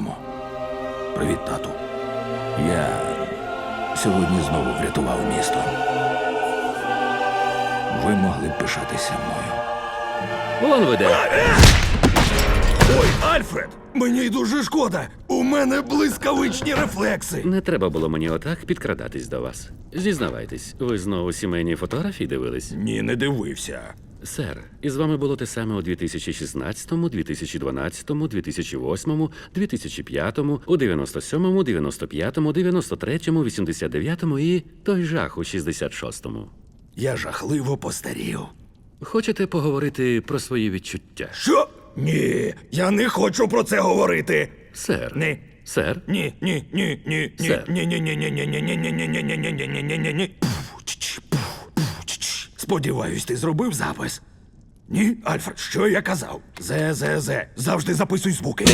мамо. Привіт, тату. Я сьогодні знову врятував місто. Ви могли б пишатися мною. Вон веде. Ой, Альфред! Мені дуже шкода. У мене блискавичні рефлекси. Не треба було мені отак підкрадатись до вас. Зізнавайтесь, ви знову сімейні фотографії дивились? Ні, не дивився. Сер, із вами було те саме у 2016, 2012, 2008, 2005, у 97, 95, 93, 89 і той жах у 66-му. Я жахливо постарів. Хочете поговорити про свої відчуття? Що? Ні, я не хочу про це говорити. Сер. Ні. Сер. Ні, ні, ні, ні, ні, Сер. ні, ні, ні, ні, ні, ні, ні, ні, ні, ні, ні, ні, ні, ні, ні, ні, ні. Пф, чч, пф, пф, чч. Сподіваюсь, ти зробив запис. Ні, Альфред, що я казав? Зе, зе, зе. Завжди записуй звуки.